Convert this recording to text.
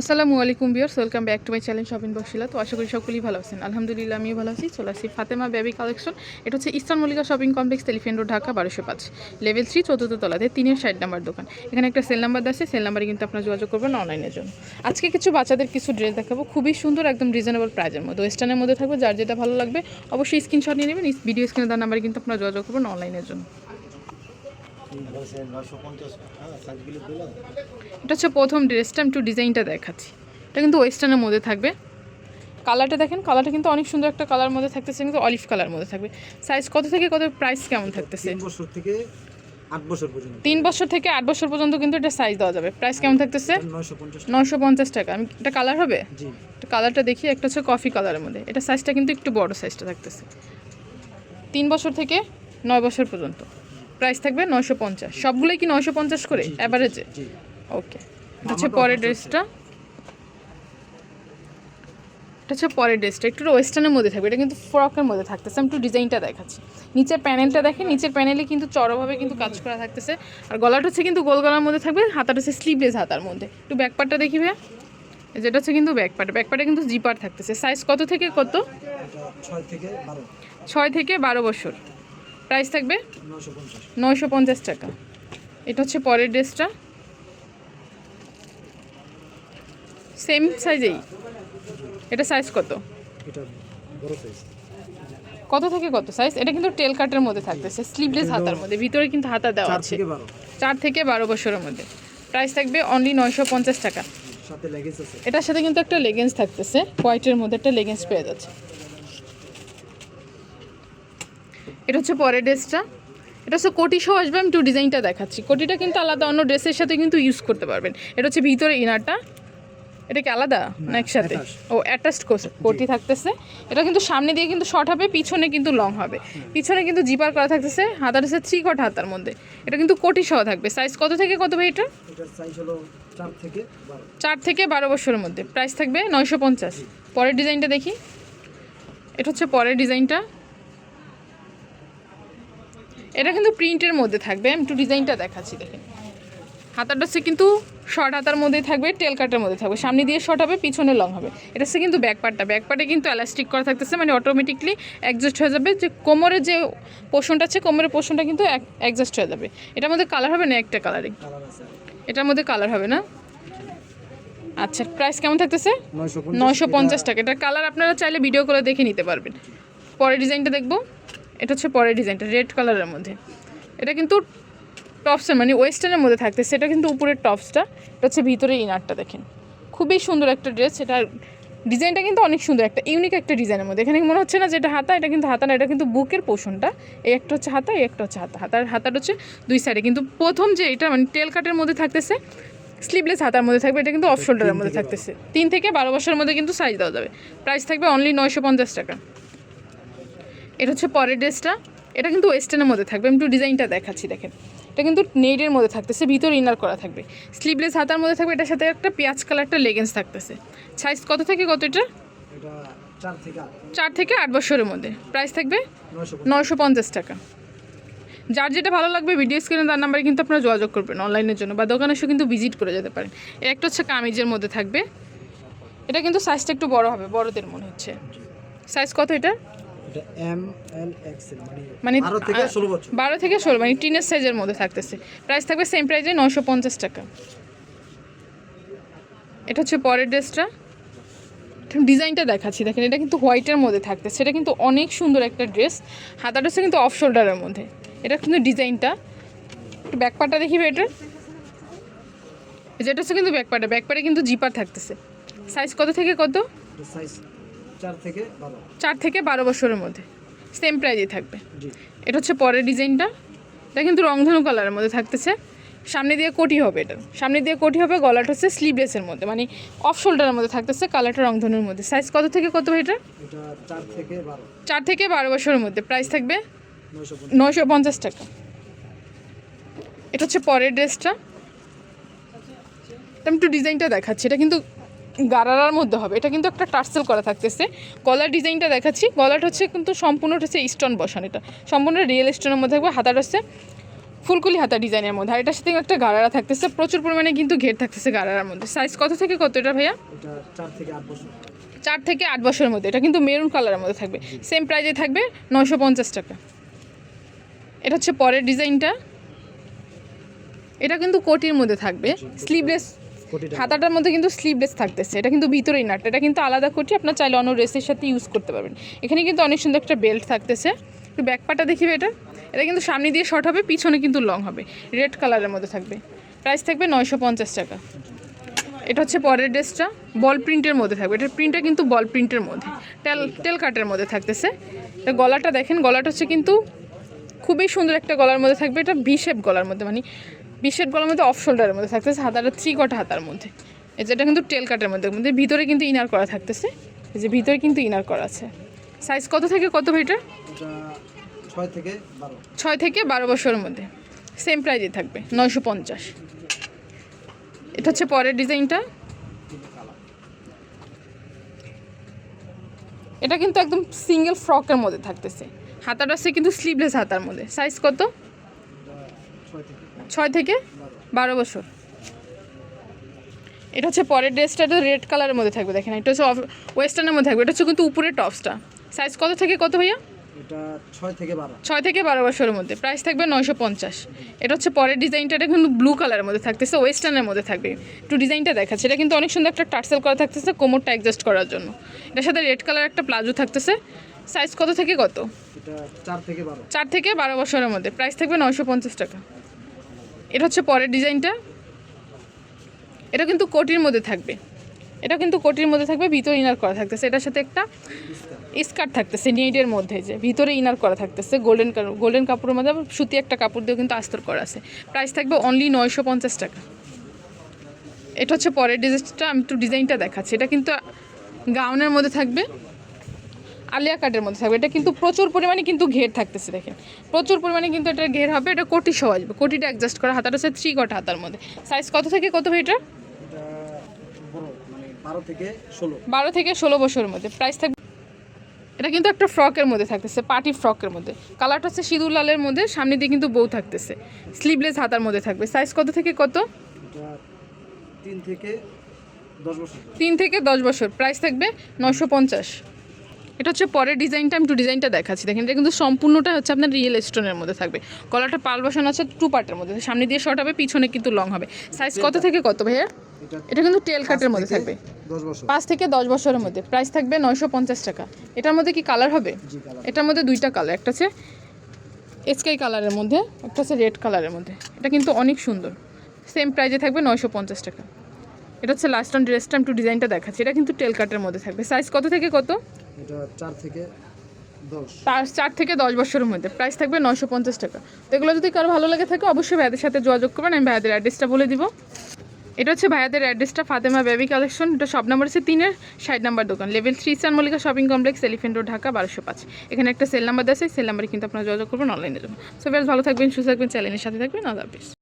আসসালামু আলাইকুম বিয়ার্স welcome back to my channel shopping বক্সিলা তো আশা করি সকলেই ভালো আছেন। আলহামদুলিল্লাহ, আমিও ভালো আছি। চলে আসি ফাতেমা বেবি কালেকশন। এটা হচ্ছে eastern Mallika shopping complex telephone road, Dhaka, বারোশো পাঁচ। লেভেল থ্রি, চতুর্থ তলাতে, তিনের ষাট নাম্বার দোকান। এখানে একটা সেল নাম্বার আছে, সেল নাম্বারে কিন্তু আপনারা যোগাযোগ করবেন অনলাইনের জন্য। আজকে কিছু বাচ্চাদের কিছু ড্রেস দেখাবো। খুবই সুন্দর, একদম রিজনেবল প্রাইজের মধ্যে। ওয়েস্টার্নের মধ্যে থাকবে, যার যেটা ভালো লাগবে, অবশ্যই স্ক্রিনশট নিয়ে নেবেন। ভিডিও স্ক্রিনে তার নাম্বারে কিন্তু আপনারা যোগাযোগ করবেন অনলাইনের জন্য। এটা হচ্ছে প্রথম ড্রেসটা আমি একটু ডিজাইনটা দেখাচ্ছি। এটা কিন্তু ওয়েস্টার্নের মধ্যে থাকবে। কালারটা দেখেন কালারটা কিন্তু অনেক সুন্দর একটা কালার মধ্যে থাকতেছে কিন্তু অলিভ কালার মধ্যে থাকবে। সাইজ কত থেকে কত প্রাইস কেমন থাকতেছে? তিন বছর থেকে আট বছর পর্যন্ত। তিন বছর থেকে আট বছর পর্যন্ত কিন্তু এটা সাইজ দেওয়া যাবে। প্রাইস কেমন থাকতেছে? নশো পঞ্চাশ টাকা। আমি এটা কালার হবে? এটা কালারটা দেখি একটা হচ্ছে কফি কালারের মধ্যে। এটা সাইজটা কিন্তু একটু বড় সাইজটা থাকতেছে। তিন বছর থেকে নয় বছর পর্যন্ত। প্রাইস থাকবে নয়শো পঞ্চাশ। সবগুলোই কি নয়শো পঞ্চাশ করে? অ্যাভারেজে ওকে হচ্ছে পরের ড্রেসটা। এটা হচ্ছে পরের ড্রেসটা। একটু ওয়েস্টার্নের মধ্যে থাকবে। এটা কিন্তু ফ্রকের মধ্যে থাকতেছে। আমি একটু ডিজাইনটা দেখাচ্ছি। নিচের প্যানেলটা দেখেন। নিচের প্যানেলে কিন্তু চড়াভাবে কিন্তু কাজ করা থাকতেছে। আর গলাটা হচ্ছে কিন্তু গোল গলার মধ্যে থাকবে। হাতাটা হচ্ছে স্লিভলেস হাতার মধ্যে। একটু ব্যাকপারটা দেখি ভাইয়া। যেটা হচ্ছে কিন্তু ব্যাকপার্ট ব্যাকপার্টে কিন্তু জিপার থাকতেছে। সাইজ কত থেকে কত? ছয় থেকে বারো বছর। প্রাইস থাকবে? নয়শো পঞ্চাশ। টাকা। এটা হচ্ছে পরের ড্রেসটা। সেম সাইজেই এটা সাইজ কত? কত থেকে কত সাইজ এটা কিন্তু টেল কাটের মধ্যে থাকতেছে স্লিভলেস হাতার মধ্যে। ভিতরে কিন্তু হাতা দেওয়া আছে। চার থেকে বারো বছরের মধ্যে। প্রাইস থাকবে অনলি নয়শো পঞ্চাশ টাকা। এটার সাথে কিন্তু একটা লেগেন্স থাকতেছে হোয়াইটের মধ্যে একটা লেগেন্স পেয়ে যাচ্ছে। এটা হচ্ছে পরের ড্রেসটা। এটা হচ্ছে কোটি সহ আসবে আমি একটু ডিজাইনটা দেখাচ্ছি। কোটিটা কিন্তু আলাদা অন্য ড্রেসের সাথে কিন্তু ইউজ করতে পারবেন। এটা হচ্ছে ভিতরে ইনারটা এটা কি আলাদা? না একসাথে। ও অ্যাটাচড কোটি থাকতেছে। এটা কিন্তু সামনে দিয়ে কিন্তু শর্ট হবে পিছনে কিন্তু লং হবে। পিছনে কিন্তু জিপার করা থাকতেছে হাতার হচ্ছে থ্রি কট হাতার মধ্যে। এটা কিন্তু কোটি সহ থাকবে। সাইজ কত থেকে কত ভাই এটা চার থেকে বারো। বছরের মধ্যে। প্রাইস থাকবে নয়শো পঞ্চাশ। পরের ডিজাইনটা দেখি। এটা হচ্ছে পরের ডিজাইনটা এটা কিন্তু প্রিন্টের মধ্যে থাকবে। আমি একটু ডিজাইনটা দেখাচ্ছি দেখেন। হাতাটা হচ্ছে কিন্তু শর্ট হাতার মধ্যেই থাকবে টেল কাটের মধ্যে থাকবে। সামনে দিয়ে শর্ট হবে পিছনে লং হবে। এটা হচ্ছে কিন্তু ব্যাক পার্টটা ব্যাক পার্টে কিন্তু এলাস্টিক করা থাকতেছে মানে অটোমেটিকলি অ্যাডজাস্ট হয়ে যাবে। যে কোমরের যে পোর্শনটা আছে কোমরের পোর্শনটা কিন্তু অ্যাডজাস্ট হয়ে যাবে। এটার মধ্যে কালার হবে না একটা কালারে এটার মধ্যে কালার হবে না? আচ্ছা প্রাইস কেমন থাকতেছে? নয়শো পঞ্চাশ টাকা। এটার কালার আপনারা চাইলে ভিডিও করে দেখে নিতে পারবেন। পরের ডিজাইনটা দেখব। এটা হচ্ছে পরের ডিজাইনটা রেড কালারের মধ্যে। এটা কিন্তু টপসের মানে ওয়েস্টার্নের মধ্যে থাকতেছে। সেটা কিন্তু উপরের টপসটা এটা হচ্ছে ভিতরে ইনারটা দেখেন। খুবই সুন্দর একটা ড্রেস এটা ডিজাইনটা কিন্তু অনেক সুন্দর একটা ইউনিক একটা ডিজাইনের মধ্যে। এখানে মনে হচ্ছে না যে এটা হাতা এটা কিন্তু হাতা না এটা কিন্তু বুকের পোষণটা। এই একটা হচ্ছে হাতা এই একটা হচ্ছে হাতা। হাতার হাতাটা হচ্ছে দুই সাইডে কিন্তু প্রথম যে এটা মানে টেল কাটের মধ্যে থাকতেছে স্লিভলেস হাতার মধ্যে থাকবে এটা কিন্তু অফ শোল্ডারের মধ্যে থাকতেছে। তিন থেকে বারো বছরের মধ্যে কিন্তু সাইজ দেওয়া যাবে। প্রাইস থাকবে অনলি নয়শো পঞ্চাশ টাকা। এটা হচ্ছে পরের ড্রেসটা। এটা কিন্তু ওয়েস্টার্নের মধ্যে থাকবে। আমি একটু ডিজাইনটা দেখাচ্ছি দেখেন। এটা কিন্তু নেটের মধ্যে থাকতেছে ভিতর ইনার করা থাকবে। স্লিভলেস হাতার মধ্যে থাকবে এটার সাথে একটা পেঁয়াজ কালারটা লেগেন্স থাকতেছে। সাইজ কত থেকে কত এটা? চার থেকে আট। বছরের মধ্যে। প্রাইস থাকবে? নয়শো নয়শো পঞ্চাশ টাকা। যার যেটা ভালো লাগবে ভিডিও স্ক্রিনে তার নাম্বারে কিন্তু আপনারা যোগাযোগ করবেন অনলাইনের জন্য বা দোকানে এসে কিন্তু ভিজিট করে যেতে পারেন। একটা হচ্ছে কামিজের মধ্যে থাকবে। এটা কিন্তু সাইজটা একটু বড় হবে বড়দের মনে হচ্ছে। সাইজ কত এটা? এম এল এক্সেল মানে মানে বারো থেকে ষোলো বছর। বারো থেকে ষোলো মানে টিনের সাইজের মধ্যে থাকতেছে। প্রাইস থাকবে সেম প্রাইজে নশো পঞ্চাশ টাকা। এটা হচ্ছে পরের ড্রেসটা। ডিজাইনটা দেখাচ্ছি। দেখেন এটা কিন্তু হোয়াইটের মধ্যে থাকতেছে। এটা কিন্তু অনেক সুন্দর একটা ড্রেস। হাতাটা হচ্ছে কিন্তু অফ শোল্ডারের মধ্যে। এটা কিন্তু ডিজাইনটা একটু ব্যাকপারটা দেখি এটা। যেটা হচ্ছে কিন্তু ব্যাকপারটা ব্যাকপারে কিন্তু জিপার থাকতেছে। সাইজ কত থেকে কত? সাইজ চার থেকে বারো। চার থেকে বারো বছরের মধ্যে। সেম প্রাইজে থাকবে। এটা হচ্ছে পরের ডিজাইনটা। এটা কিন্তু রংধনু কালারের মধ্যে থাকতেছে। সামনে দিয়ে কোটি হবে এটা। সামনে দিয়ে কোটি হবে গলাটা হচ্ছে স্লিভলেসের মধ্যে। মানে অফ শোল্ডারের মধ্যে থাকতেছে কালারটা রংধনুর মধ্যে। সাইজ কত থেকে কত এটা? এটা চার থেকে বারো। বছরের মধ্যে। প্রাইস থাকবে নয়শো পঞ্চাশ। নয়শো পঞ্চাশ টাকা। এটা হচ্ছে পরের ড্রেসটা আমি একটু ডিজাইনটা দেখাচ্ছি। এটা কিন্তু গারারার মধ্যে হবে। এটা কিন্তু একটা টার্সেল করা থাকতেছে। গলার ডিজাইনটা দেখাচ্ছি। গলাটা হচ্ছে কিন্তু সম্পূর্ণ হচ্ছে স্টোন বসান এটা। সম্পূর্ণ রিয়েল স্টোনের মধ্যে থাকবে। হাতাটা হচ্ছে ফুলকুলি হাতা ডিজাইনের মধ্যে। আর এটার সাথে একটা গাড়ারা থাকতেছে। প্রচুর পরিমাণে কিন্তু ঘের থাকতেছে গাড়ারার মধ্যে। সাইজ কত থেকে কত এটা ভাইয়া? চার থেকে আট চার থেকে আট বছরের মধ্যে। এটা কিন্তু মেরুন কালারের মধ্যে থাকবে। সেম প্রাইজে থাকবে নয়শো পঞ্চাশ টাকা। এটা হচ্ছে পরের ডিজাইনটা। এটা কিন্তু কোটির মধ্যে থাকবে। স্লিভলেস হাতাটার মধ্যে কিন্তু স্লিভলেস থাকতেছে। এটা কিন্তু ভিতরেই ইনারটা এটা কিন্তু আলাদা কোটি, আপনার চাইলে অন্য ড্রেসের সাথে ইউজ করতে পারবেন। এখানে কিন্তু অনেক সুন্দর একটা বেল্ট থাকতেছে। একটু ব্যাকপাটা দেখিবে এটা? এটা কিন্তু সামনে দিয়ে শর্ট হবে, পিছনে কিন্তু লং হবে। রেড কালারের মধ্যে থাকবে। প্রাইস থাকবে নয়শো পঞ্চাশ টাকা। এটা হচ্ছে পরের ড্রেসটা। বল প্রিন্টের মধ্যে থাকবে। এটার প্রিন্টটা কিন্তু বল প্রিন্টের মধ্যে। টেল টেল কাটের মধ্যে থাকতেছে। এটা গলাটা দেখেন, গলাটা হচ্ছে কিন্তু খুবই সুন্দর একটা গলার মধ্যে থাকবে। এটা ভি শেপ গলার মধ্যে মানে ভি শেপ গলার মধ্যে অফ শোল্ডারের মধ্যে থাকতেছে হাতাটা থ্রি কটা হাতার মধ্যে। এই যেটা কিন্তু টেল কাটের মধ্যে মধ্যে ভিতরে কিন্তু ইনার করা থাকতেছে এই যে ভিতরে কিন্তু ইনার করা আছে। সাইজ কত থেকে কত ভাইটা এটা ছয় থেকে বারো। ছয় থেকে বারো বছরের মধ্যে। সেম প্রাইজে থাকবে নয়শো পঞ্চাশ। এটা হচ্ছে পরের ডিজাইনটা। এটা কিন্তু একদম সিঙ্গেল ফ্রকের মধ্যে থাকতেছে। হাতাটা আছে কিন্তু স্লিভলেস হাতার মধ্যে। সাইজ কত? ছয় থেকে বারো বছর। এটা হচ্ছে পরের ড্রেসটা এটা রেড কালারের মধ্যে থাকবে দেখেন। এটা হচ্ছে ওয়েস্টার্নের মধ্যে থাকবে। এটা হচ্ছে কিন্তু উপরের টপসটা। সাইজ কত থেকে কত ভাইয়া? ছয় থেকে বারো। বছরের মধ্যে। প্রাইস থাকবে নয়শো পঞ্চাশ। এটা হচ্ছে পরের ডিজাইনটা এটা কিন্তু ব্লু কালারের মধ্যে থাকতেছে ওয়েস্টার্নের মধ্যে থাকবে। একটু ডিজাইনটা দেখাচ্ছে। এটা কিন্তু অনেক সুন্দর একটা টার্সেল করা থাকতেছে কোমরটা অ্যাডজাস্ট করার জন্য। এটার সাথে রেড কালার একটা প্লাজো থাকতেছে। সাইজ কত থেকে কত? চার থেকে বারো। চার থেকে বারো বছরের মধ্যে। প্রাইস থাকবে নয়শো পঞ্চাশ টাকা। এটা হচ্ছে পরের ডিজাইনটা। এটা কিন্তু কোটির মধ্যে থাকবে। এটা কিন্তু কোটির মধ্যে থাকবে, ভিতরে ইনার করা থাকতেছে। এটার সাথে একটা স্কার্ট থাকতেছে, নেটের মধ্যে যে ভিতরে ইনার করা থাকতেছে, গোল্ডেন গোল্ডেন কাপড়ের মধ্যে সুতি একটা কাপড় দিয়ে কিন্তু আস্তর করা আছে। প্রাইস থাকবে অনলি নয়শো পঞ্চাশ টাকা। এটা হচ্ছে পরের ডিজাইনটা, আমি একটু ডিজাইনটা দেখাচ্ছি। এটা কিন্তু গাউনের মধ্যে থাকবে। আলিয়া কাটের মধ্যে থাকবে। এটা কিন্তু প্রচুর পরিমাণে কিন্তু ঘের থাকতেছে দেখেন। প্রচুর পরিমাণে কিন্তু এটা ঘের হবে এটা কোটি সহ আসবে। কোটিটা অ্যাডজাস্ট করা হাতাটা হচ্ছে থ্রি কটা হাতার মধ্যে। সাইজ কত থেকে কত হয় এটা? মানে বারো থেকে ষোলো। বারো থেকে ষোলো বছরের মধ্যে। প্রাইস থাকবে এটা কিন্তু একটা ফ্রকের মধ্যে থাকতেছে পার্টি ফ্রকের মধ্যে। কালারটা হচ্ছে সিঁদুর লালের মধ্যে সামনে দিয়ে কিন্তু বউ থাকতেছে। স্লিভলেস হাতার মধ্যে থাকবে। সাইজ কত থেকে কত? তিন থেকে দশ বছর। তিন থেকে দশ বছর। প্রাইস থাকবে নশো পঞ্চাশ। এটা হচ্ছে পরের ডিজাইনটা আমি একটু ডিজাইনটা দেখাচ্ছি। দেখেন এটা কিন্তু সম্পূর্ণটা হচ্ছে আপনার রিয়েল স্টোনের মধ্যে থাকবে। কলারটা পাল বসানো আছে টু পার্টের মধ্যে। সামনে দিয়ে শর্ট হবে পিছনে কিন্তু লং হবে। সাইজ কত থেকে কত ভাইয়া? এটা কিন্তু টেল কাটের মধ্যে থাকবে। পাঁচ থেকে দশ বছরের মধ্যে। প্রাইস থাকবে নয়শো পঞ্চাশ টাকা। এটার মধ্যে কি কালার হবে? এটার মধ্যে দুইটা কালার একটা হচ্ছে স্কাই কালারের মধ্যে একটা হচ্ছে রেড কালারের মধ্যে। এটা কিন্তু অনেক সুন্দর। সেম প্রাইজে থাকবে নয়শো পঞ্চাশ টাকা। এটা হচ্ছে লাস্ট অন ড্রেসটা একটু ডিজাইনটা দেখাচ্ছি। এটা কিন্তু টেল কাটের মধ্যে থাকবে। সাইজ কত থেকে কত? চার থেকে দশ। বছরের মধ্যে। প্রাইস থাকবে নয়শো পঞ্চাশ টাকা। তো এগুলো যদি কারও ভালো লাগে থাকে, অবশ্যই ভাইয়াদের সাথে যোগাযোগ করবেন। আমি ভাইয়াদের অ্যাড্রেসটা বলে দিব। এটা হচ্ছে ভাইয়াদের অ্যাড্রেসটা ফাতেমা বেবি কালেকশন এটা সব নাম্বার আছে তিনের ষাট নাম্বার দোকান। লেভেল থ্রি সান Mallika shopping complex elephant road Dhaka বারোশো পাঁচ। এখানে একটা সেল নাম্বার দেওয়া সেল নাম্বারে কিন্তু আপনারা যোগাযোগ করবেন অনলাইনে জন্য সো বেশ ভালো থাকবেন, সুস্থ থাকবেন চ্যানেলের সাথে থাকবেন। আল্লাহ হাফিজ।